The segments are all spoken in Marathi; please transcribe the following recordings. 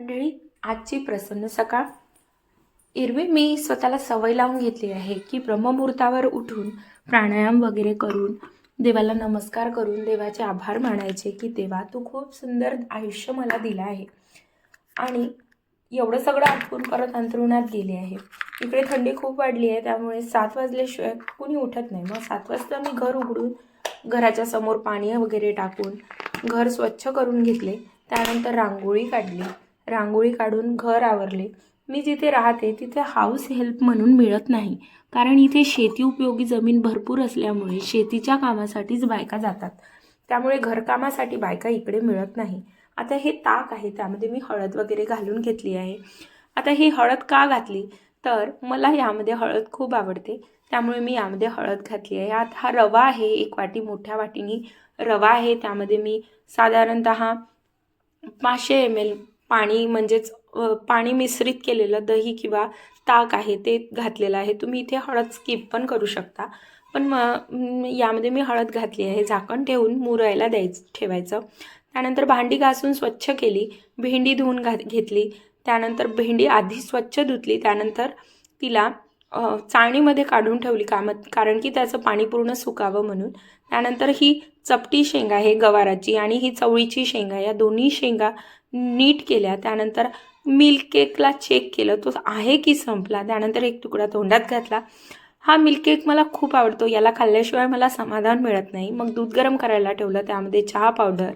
मंडळी आजची प्रसन्न सकाळ. एरवी मी स्वतःला सवय लावून घेतली आहे की ब्रह्ममुहूर्तावर उठून प्राणायाम वगैरे करून देवाला नमस्कार करून देवाचे आभार मानायचे की देवा तू खूप सुंदर आयुष्य मला दिलं आहे. आणि एवढं सगळं आठवून परत अंतरुणात गेले आहे. इकडे थंडी खूप वाढली आहे त्यामुळे सात वाजल्याशिवाय कुणी उठत नाही. मग सात वाजता मी घर उघडून घराच्या समोर पाणी वगैरे टाकून घर स्वच्छ करून घेतले. त्यानंतर रांगोळी काढली. रांगोळी काढून घर आवरले. मी जिथे राहते तिथे हाऊस हेल्प म्हणून मिळत नाही. कारण इथे शेती उपयोगी जमीन भरपूर असल्यामुळे शेतीच्या कामासाठीच बायका जातात. त्यामुळे घरकामासाठी बायका इकडे मिळत नाही. आता हे ताक आहे त्यामध्ये मी हळद वगैरे घालून घेतली आहे. आता ही हळद का घातली? तर मला यामध्ये हळद खूप आवडते. त्यामुळे मी यामध्ये हळद घातली आहे. यात हा रवा आहे एक वाटी मोठ्या वाटीनी रवा आहे. त्यामध्ये मी साधारणत पाचशे एम एल पाणी म्हणजेच पाणी मिश्रित केलेलं दही किंवा ताक आहे ते घातलेलं आहे. तुम्ही इथे हळद स्किप पण करू शकता. पण म यामध्ये मी हळद घातली आहे. झाकण ठेवून मुरायला द्यायचं ठेवायचं. त्यानंतर भांडी घासून स्वच्छ केली. भेंडी धुवून घा घेतली. त्यानंतर भेंडी आधी स्वच्छ धुतली. त्यानंतर तिला चाळणीमध्ये काढून ठेवली कामत कारण की त्याचं पाणी पूर्ण सुकावं म्हणून. त्यानंतर ही चपटी शेंगा आहे गवाराची आणि ही चवळीची शेंगा या दोन्ही शेंगा नीट केल्या. त्यानंतर मिल्क केकला चेक केलं. तो आहे की संपला? त्यानंतर एक तुकडा तोंडात घातला. हा मिल्क केक मला खूप आवडतो. याला खाल्ल्याशिवाय मला समाधान मिळत नाही. मग दूध गरम करायला ठेवलं. त्यामध्ये चहा पावडर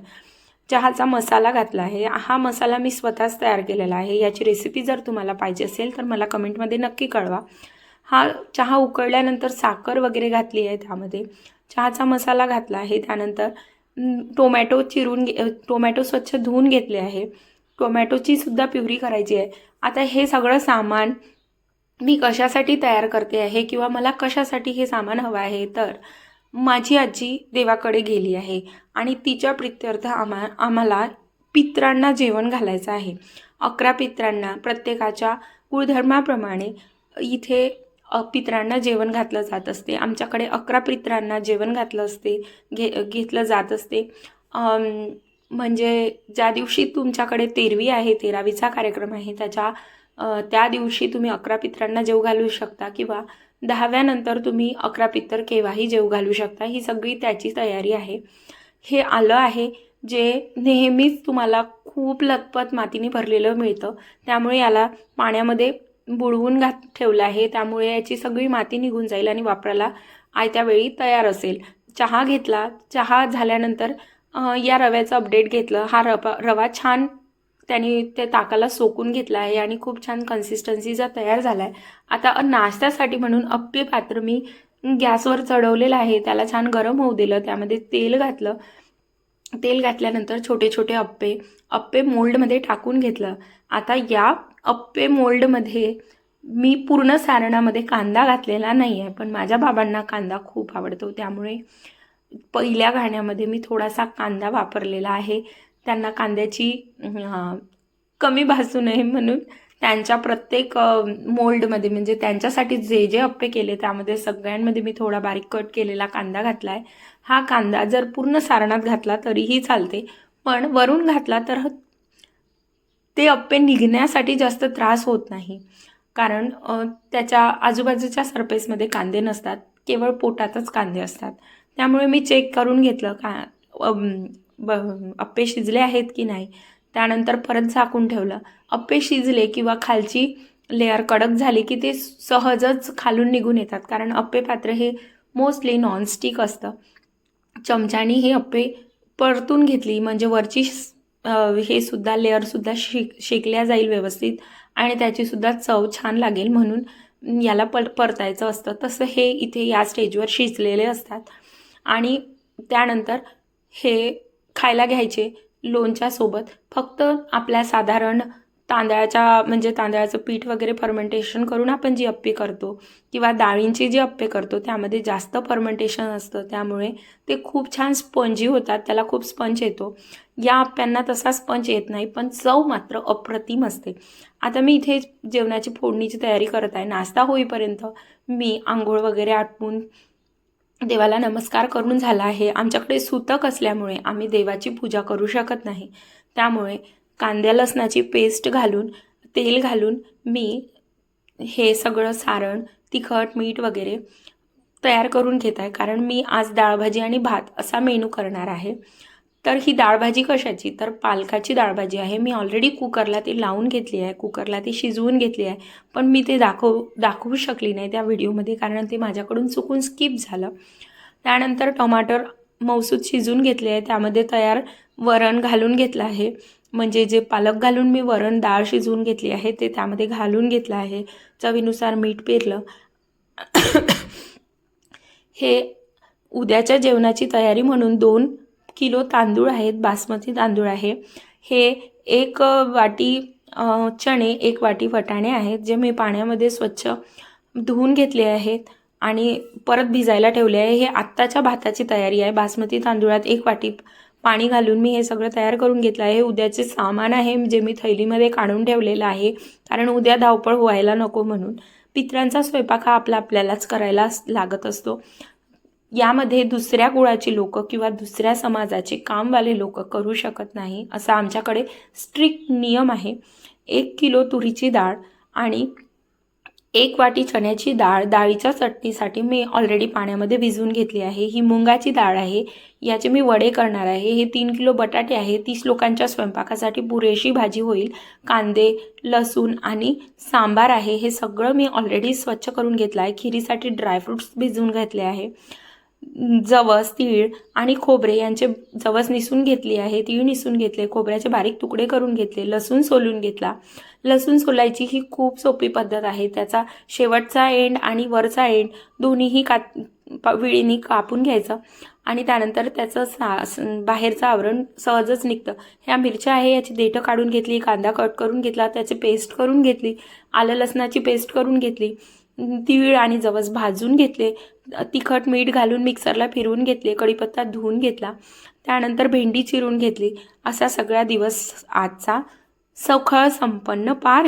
चहाचा मसाला घातला आहे. हा मसाला मी स्वतःच तयार केलेला आहे. याची रेसिपी जर तुम्हाला पाहिजे असेल तर मला कमेंटमध्ये नक्की कळवा. हा चहा उकळल्यानंतर साखर वगैरे घातली आहे त्यामध्ये. चहाचा मसाला घातला आहे. त्यानंतर टोमॅटो चिरून घे टोमॅटो स्वच्छ धुवून घेतले आहे. टोमॅटोची सुद्धा प्युरी करायची आहे. आता हे सगळं सामान मी कशासाठी तयार करते आहे किंवा मला कशासाठी हे सामान हवं आहे तर माझी आजी देवाकडे गेली आहे आणि तिच्या प्रित्यर्थ आम्हा आम्हाला पित्रांना जेवण घालायचं आहे. अकरा पित्रांना प्रत्येकाच्या कुळधर्माप्रमाणे इथे पित्रांना जेवण घातलं जात असते. आमच्याकडे अकरा पित्रांना जेवण घातलं असते घे घेतलं जात असते. म्हणजे ज्या दिवशी तुमच्याकडे तेरवी आहे तेरावीचा कार्यक्रम आहे त्याच्या त्या दिवशी तुम्ही अकरा पित्रांना जेव घालू शकता किंवा दहाव्यानंतर तुम्ही अकरा पित्तर केव्हाही जेव घालू शकता. ही सगळी त्याची तयारी आहे. हे आलं आहे जे नेहमीच तुम्हाला खूप लतपत मातीने भरलेलं मिळतं. त्यामुळे याला पाण्यामध्ये बुडवून घात ठेवलं आहे. त्यामुळे याची सगळी माती निघून जाईल आणि वापरायला आयत्या वेळी तयार असेल. चहा घेतला. चहा झाल्यानंतर या रव्याचं अपडेट घेतलं. हा रवा रवा छान त्यांनी ते ताकाला सोकून घेतला आहे आणि खूप छान कन्सिस्टन्सीचा तयार झाला आहे आता नाश्त्यासाठी म्हणून अप्पे पात्र मी गॅसवर चढवलेलं आहे. त्याला छान गरम होऊ दिलं. त्यामध्ये तेल घातलं. तेल घातल्यानंतर छोटे छोटे अप्पे अप्पे मोल्डमध्ये टाकून घेतलं. आता या अप्पे मोल्डमध्ये मी पूर्ण सारणामध्ये कांदा घातलेला नाही आहे पण माझ्या बाबांना कांदा खूप आवडतो. त्यामुळे पहिल्या घाण्यामध्ये मी थोडासा कांदा वापरलेला आहे. त्यांना कांद्याची कमी भासू नये म्हणून त्यांच्या प्रत्येक मोल्डमध्ये म्हणजे त्यांच्यासाठी जे जे अप्पे केले त्यामध्ये सगळ्यांमध्ये मी थोडा बारीक कट केलेला कांदा घातला आहे हा कांदा जर पूर्ण सारणात घातला तरीही चालते पण वरून घातला तर ते अप्पे निघण्यासाठी जास्त त्रास होत नाही. कारण त्याच्या आजूबाजूच्या सरफेसमध्ये कांदे नसतात केवळ पोटातच कांदे असतात. त्यामुळे मी चेक करून घेतलं का ब अप्पे शिजले आहेत की नाही त्यानंतर परत झाकून ठेवलं. अप्पे शिजले किंवा खालची लेअर कडक झाली की ते सहजच खालून निघून येतात. कारण अप्पे पात्र हे मोस्टली नॉनस्टिक असतं. चमच्यानी हे अप्पे परतून घेतली म्हणजे वरची हे सुद्धा लेअरसुद्धा शेक शेकल्या जाईल व्यवस्थित आणि त्याचीसुद्धा चव छान लागेल म्हणून याला पर परतायचं असतं. तसं हे इथे या स्टेजवर शिजलेले असतात. आणि त्यानंतर हे खायला घ्यायचे लोणच्यासोबत. फक्त आपल्या साधारण तांदळाच्या म्हणजे तांदळाचं पीठ वगैरे फर्मेंटेशन करून आपण जी अप्पे करतो किंवा डाळींची जी अप्पे करतो त्यामध्ये जास्त फर्मेंटेशन असतं. त्यामुळे ते खूप छान स्पंजी होतात त्याला खूप स्पंज येतो. या आप्यांना तसा स्पंज येत नाही पण चव मात्र अप्रतिम असते. आता मी इथे जेवणाची फोडणीची तयारी करत आहे. नाश्ता होईपर्यंत मी आंघोळ वगैरे आटपून देवाला नमस्कार करून झाला आहे. आमच्याकडे सुतक असल्यामुळे आम्ही देवाची पूजा करू शकत नाही. त्यामुळे कांद्या लसणाची पेस्ट घालून तेल घालून मी हे सगळं सारण तिखट मीठ वगैरे तयार करून घेत आहे. कारण मी आज डाळभाजी आणि भात असा मेनू करणार आहे. तर ही डाळभाजी कशाची? तर पालकाची डाळभाजी आहे. मी ऑलरेडी कुकरला ती लावून घेतली आहे. कुकरला ती शिजवून घेतली आहे. पण मी ते दाखवू दाखवू शकली नाही त्या व्हिडिओमध्ये कारण ते माझ्याकडून चुकून स्किप झालं. त्यानंतर टमाटर मौसूद शिजवून घेतले आहे. त्यामध्ये तयार वरण घालून घेतलं आहे. म्हणजे जे पालक घालून मी वरण डाळ शिजवून घेतली आहे ते त्यामध्ये घालून घेतलं आहे. चवीनुसार मीठ पेरलं. हे उद्याच्या जेवणाची तयारी म्हणून दोन किलो तांदूळ आहेत बासमती तांदूळ आहे. हे एक वाटी चणे एक वाटी वटाणे आहेत जे मी पाण्यामध्ये स्वच्छ धुवून घेतले आहेत आणि परत भिजायला ठेवले आहे. हे आत्ताच्या भाताची तयारी आहे. बासमती तांदूळात एक वाटी पाणी घालून मी हे सगळं तयार करून घेतलं आहे. हे उद्याचे सामान आहे जे मी थैलीमध्ये काढून ठेवलेलं आहे. कारण उद्या धावपळ व्हायला नको म्हणून. पित्रांचा स्वयंपाक हा आपला आपल्यालाच करायला लागत असतो. यामध्ये दुसऱ्या कुळाची लोक किंवा दुसऱ्या समाजाचे कामवाले लोक करू शकत नाही असा आमच्याकडे स्ट्रिक्ट नियम आहे. एक किलो तुरीची डाळ आणि एक वाटी चण्याची डाळ डाळीच्या चटणीसाठी मी ऑलरेडी पाण्यामध्ये भिजवून घेतली आहे. ही मुंगाची डाळ आहे. याचे मी वडे करणार आहे. हे तीन किलो बटाटे आहे. तीस लोकांच्या स्वयंपाकासाठी पुरेशी भाजी होईल. कांदे लसूण आणि सांबार आहे. हे सगळं मी ऑलरेडी स्वच्छ करून घेतलं आहे. खिरीसाठी ड्रायफ्रूट्स भिजवून घेतले आहे. जवस तीळ आणि खोबरे यांचे जवस निसून घेतली आहे. तीळ निसून घेतले खोबऱ्याचे बारीक तुकडे करून घेतले लसूण सोलून घेतला. लसूण सोलायची ही खूप सोपी पद्धत आहे. त्याचा शेवटचा एंड आणि वरचा एंड दोन्हीही का विळीनी कापून घ्यायचं आणि त्यानंतर त्याचं सा बाहेरचं आवरण सहजच निघतं. ह्या मिरच्या आहे याची देठं काढून घेतली कांदा कट करून घेतला त्याची पेस्ट करून घेतली आलं लसणाची पेस्ट करून घेतली. तीळ आणि जवस भाजून घेतले. तिखट मीठ घालून मिक्सरला फिरवून घेतले. कढीपत्ता धुवून घेतला. त्यानंतर भेंडी चिरून घेतली. असा सगळा दिवस आजचा सखळ संपन्न पार